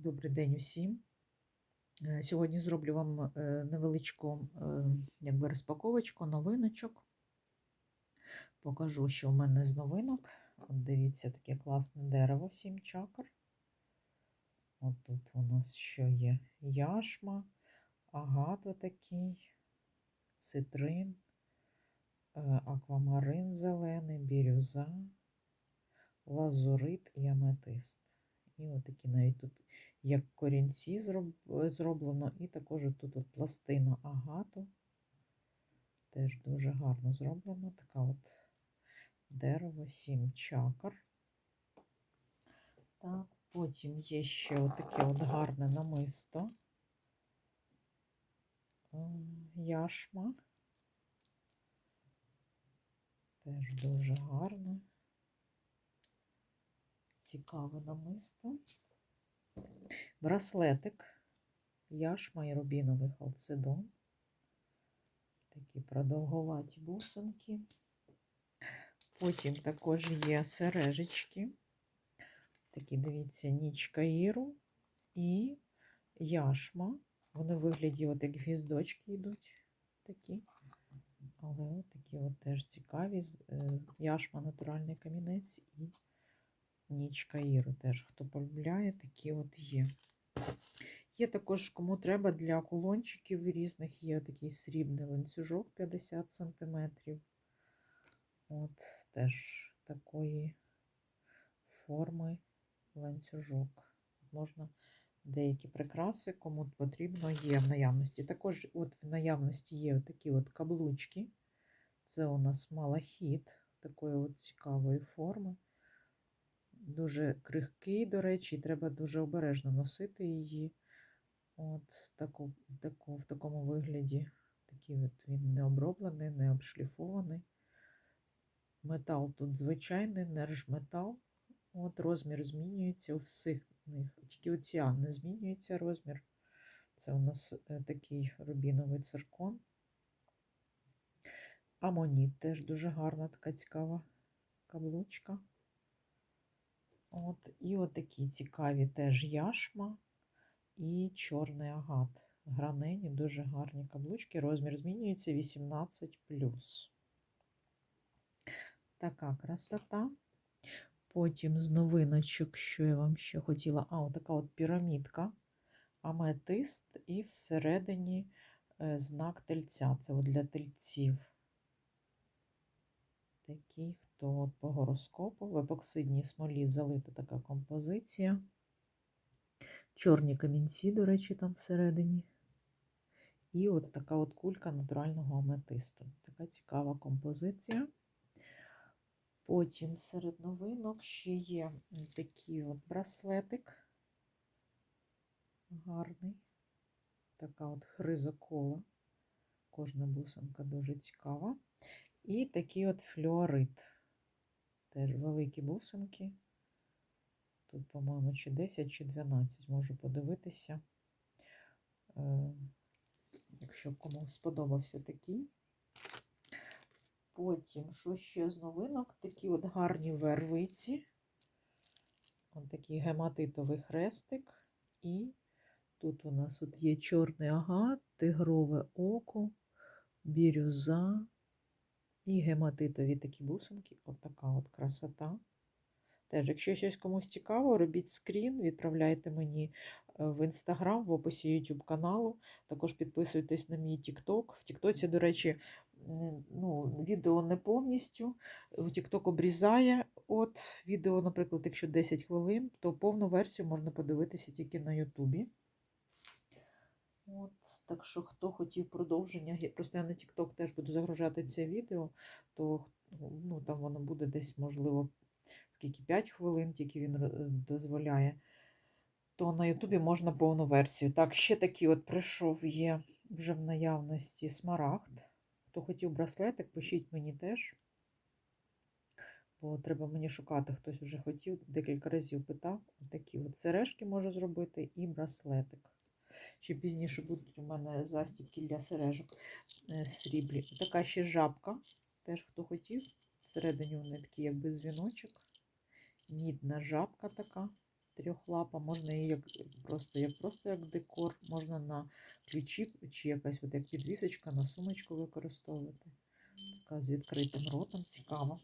Добрий день усім. Е, Сьогодні зроблю вам е, невеличку е, якби, розпаковочку новиночок. Покажу, що в мене з новинок. От дивіться, таке класне дерево, 7 чакр. От тут у нас що є яшма, агат такий, цитрин, аквамарин зелений, бірюза, лазурит і аметист. І от такі навіть тут як корінці зроблено, і також тут от пластина агату. Теж дуже гарно зроблено. Така от дерево, сім чакр. Так, потім є ще отаке от гарне намисто. Яшма. Теж дуже гарне. Цікаве намисто. Браслетик, яшма і рубіновий халцедон. Такі продовгуваті бусинки. Потім також є сережечки. Такі, дивіться, нічка Іру і яшма. Вони вигляді от як гвіздочки йдуть такі. Але от такі от теж цікаві. Е, Яшма натуральний камінець і нічка Іру. Теж хто полюбляє, такі от є. Є також, кому треба для кулончиків різних, є такий срібний ланцюжок 50 см. От теж такої форми ланцюжок. Можна деякі прикраси, кому потрібно, є в наявності. Також от в наявності є такі от каблучки. Це у нас малахіт такої от цікавої форми. Дуже крихкий, до речі, і треба дуже обережно носити її. От таку, таку, в такому вигляді. Такий от він не оброблений, не обшліфований. Метал тут звичайний, нержметал. От розмір змінюється у всіх них. Тільки оціан не змінюється розмір. Це у нас е, такий рубіновий циркон. Амоніт теж дуже гарна, така цікава каблучка. От, і от цікаві теж яшма і чорний агат. Гранені, дуже гарні каблучки. Розмір змінюється 18. Така красота. Потім з новиночок, що я вам ще хотіла. А, отака от пірамідка, аметист і всередині е, знак тельця. Це от для тельців. Такий, хто от по гороскопу. В епоксидній смолі залита така композиція. Чорні камінці, до речі, там всередині. І от така от кулька натурального аметисту. Така цікава композиція. Потім серед новинок ще є такий от браслетик. Гарний. Така от хризокола. Кожна бусинка дуже цікава. І такий от флюорит. Теж великі бусинки. Тут, по-моєму, чи 10, чи 12. Можу подивитися. Е, Якщо кому сподобався такий. Потім, що ще з новинок? Такі от гарні вервиці. Ось такий гематитовий хрестик. І тут у нас от є чорний агат, тигрове око, бірюза і гематитові такі бусинки. От така от красота. Теж, якщо щось комусь цікаво, робіть скрін, відправляйте мені е, в інстаграм, в описі YouTube каналу. Також підписуйтесь на мій TikTok. В Тіктоці, до речі, ну, відео не повністю. TikTok обрізає. От відео, наприклад, якщо 10 хвилин, то повну версію можна подивитися тільки на Ютубі. От, так що, хто хотів продовження, я- просто я на TikTok теж буду загружати це відео, то ну, там воно буде десь, можливо, скільки 5 хвилин, тільки він е, дозволяє. То на Ютубі можна повну версію. Так, ще такий от прийшов є вже в наявності смарагд. Хто хотів браслетик, пишіть мені теж. Бо треба мені шукати, хтось вже хотів, декілька разів питав. Такі от сережки можу зробити і браслетик. Ще пізніше будуть у мене застібки для сережок е, сріблі. Така ще жабка, теж хто хотів. Всередині вони такі, якби дзвіночок. Мідна жабка така, трьохлапа, можна її як просто як просто як декор, можна на ключі чи якась от як підвісочка на сумочку використовувати. Така з відкритим ротом, цікаво.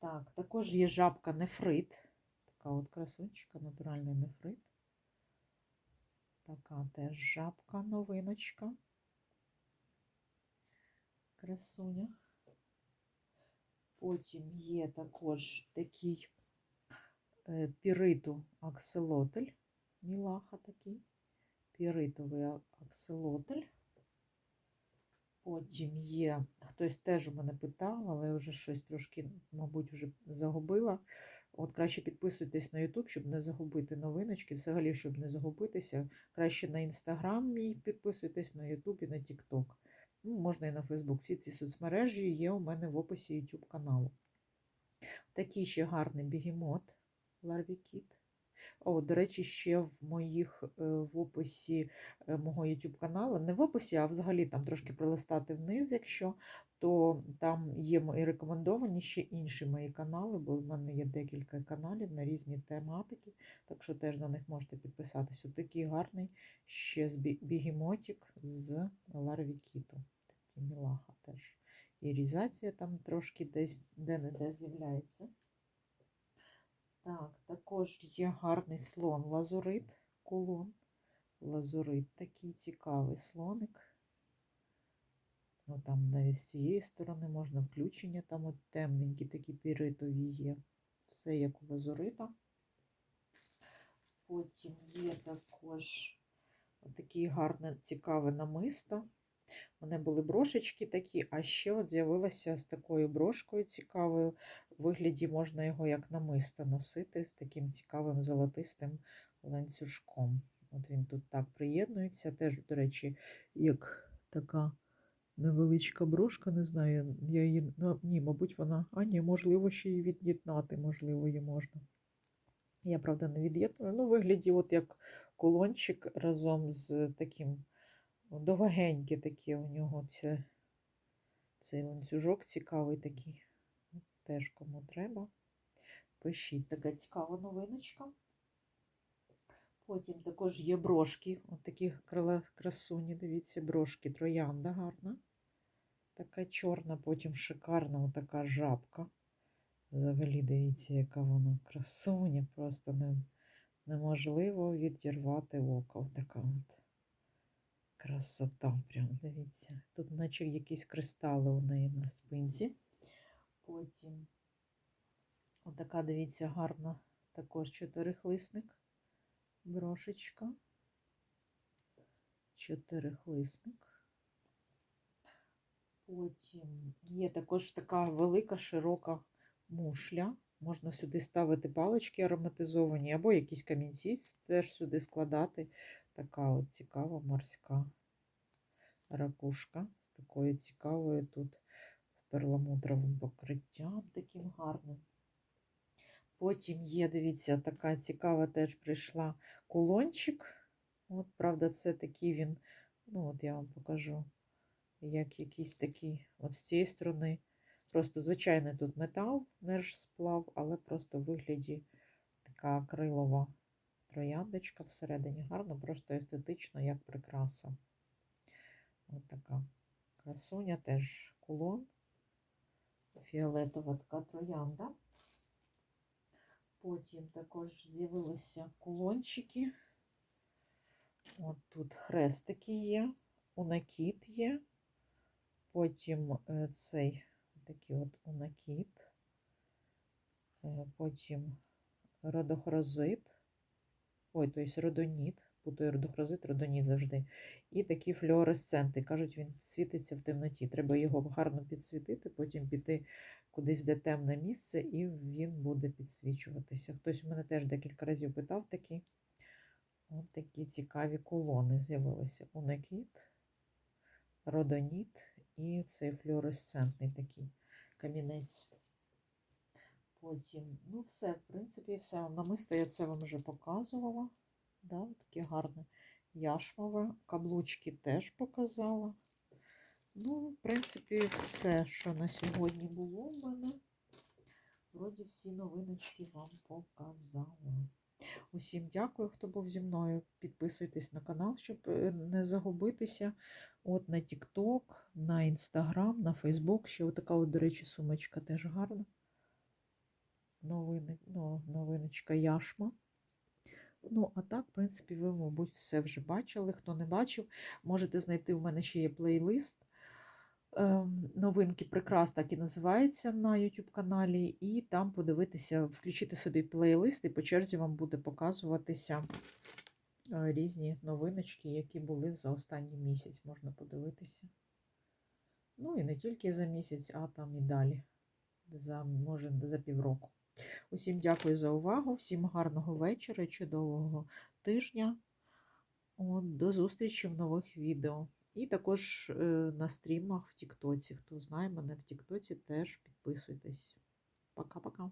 Так, також є жабка нефрит. Така от красунчика, натуральний нефрит. Така теж жабка, новиночка. Красуня. Потім є також такий е, піриту акселотель. Мілаха такий. Піритовий акселотель. Потім є, хтось теж у мене питав, але вже щось трошки, мабуть, вже загубила. От краще підписуйтесь на YouTube, щоб не загубити новиночки. Взагалі, щоб не загубитися. Краще на Instagram мій підписуйтесь, на YouTube і на TikTok. Ну, можна і на Facebook. Всі ці соцмережі є у мене в описі YouTube каналу. Такий ще гарний бігемот Ларвікіт. О, до речі, ще в моїх е, в описі е, мого YouTube каналу, не в описі, а взагалі там трошки пролистати вниз, якщо, то там є мої рекомендовані ще інші мої канали, бо в мене є декілька каналів на різні тематики, так що теж на них можете підписатись. Ось такий гарний ще з бі- бігемотик з Ларвікіту. Такий мілаха теж. І різація там трошки десь де-не-де з'являється. Так, також є гарний слон лазурит, кулон. Лазурит такий цікавий слоник. Ну, там навіть з цієї сторони можна включення, там от темненькі такі піритові є. Все як у лазурита. Потім є також такий гарне, цікаве намисто. У мене були брошечки такі, а ще от з'явилася з такою брошкою цікавою. В вигляді можна його як намисто носити з таким цікавим золотистим ланцюжком. От він тут так приєднується. Теж, до речі, як така невеличка брошка, не знаю, я її. Ну, ні, мабуть, вона. А, ні, можливо, ще її від'єднати, можливо, її можна. Я, правда, не від'єдную. Ну, вигляді, от як колончик разом з таким довагенькі такі у нього це, цей ланцюжок цікавий такий. Теж кому треба. Пишіть така цікава новиночка. Потім також є брошки. От такі красуні, дивіться, брошки, троянда гарна. Така чорна, потім шикарна отака жабка. Взагалі, дивіться, яка вона красуня, просто не, неможливо відірвати око. Така от. Красота, прям дивіться. Тут, наче якісь кристали у неї на спинці. Потім отака, дивіться, гарна також чотирихлисник. Брошечка. Чотирихлисник. Потім є також така велика, широка мушля. Можна сюди ставити палички ароматизовані, або якісь камінці теж сюди складати. Така от цікава морська ракушка з такою цікавою тут перламутровим покриттям таким гарним. Потім є, дивіться, така цікава теж прийшла кулончик. От, правда, це такий він, ну, от я вам покажу, як якийсь такий, от з цієї сторони. Просто звичайний тут метал, не ж сплав, але просто в вигляді така акрилова трояндочка всередині. Гарно, просто естетично, як прикраса. Ось така красуня, теж кулон. Фіолетова така троянда. Потім також з'явилися кулончики. От тут хрестики є, унакіт є. Потім е, цей такий от унакіт. Е, Потім родохрозит. Ой, тобто родоніт. Путаю родохрозит, родоніт завжди. І такі флюоресценти. Кажуть, він світиться в темноті. Треба його гарно підсвітити, потім піти кудись, де темне місце, і він буде підсвічуватися. Хтось у мене теж декілька разів питав такі. От такі цікаві колони з'явилися. Унакіт, родоніт і цей флюоресцентний такий камінець. Потім, ну, все, в принципі, все. Намисто я це вам вже показувала. Да, таке гарне яшмове. Каблучки теж показала. Ну, в принципі, все, що на сьогодні було в мене. вроді всі новиночки вам показала. Усім дякую, хто був зі мною. Підписуйтесь на канал, щоб е, не загубитися. От на TikTok, на Instagram, на Facebook. Ще отака, от, до речі, сумочка теж гарна. Новини, ну, новиночка яшма. Ну, а так, в принципі, ви, мабуть, все вже бачили. Хто не бачив, можете знайти. У мене ще є плейлист. Ем, Новинки прикрас так і називається на YouTube каналі, і там подивитися, включити собі плейлист, і по черзі вам буде показуватися е, різні новиночки, які були за останній місяць. Можна подивитися. Ну і не тільки за місяць, а там і далі, за, може, за півроку. Усім дякую за увагу, всім гарного вечора, чудового тижня. От, до зустрічі в нових відео. І також е, на стрімах в Тіктоці. Хто знає мене в Тіктоці, теж підписуйтесь. Пока-пока.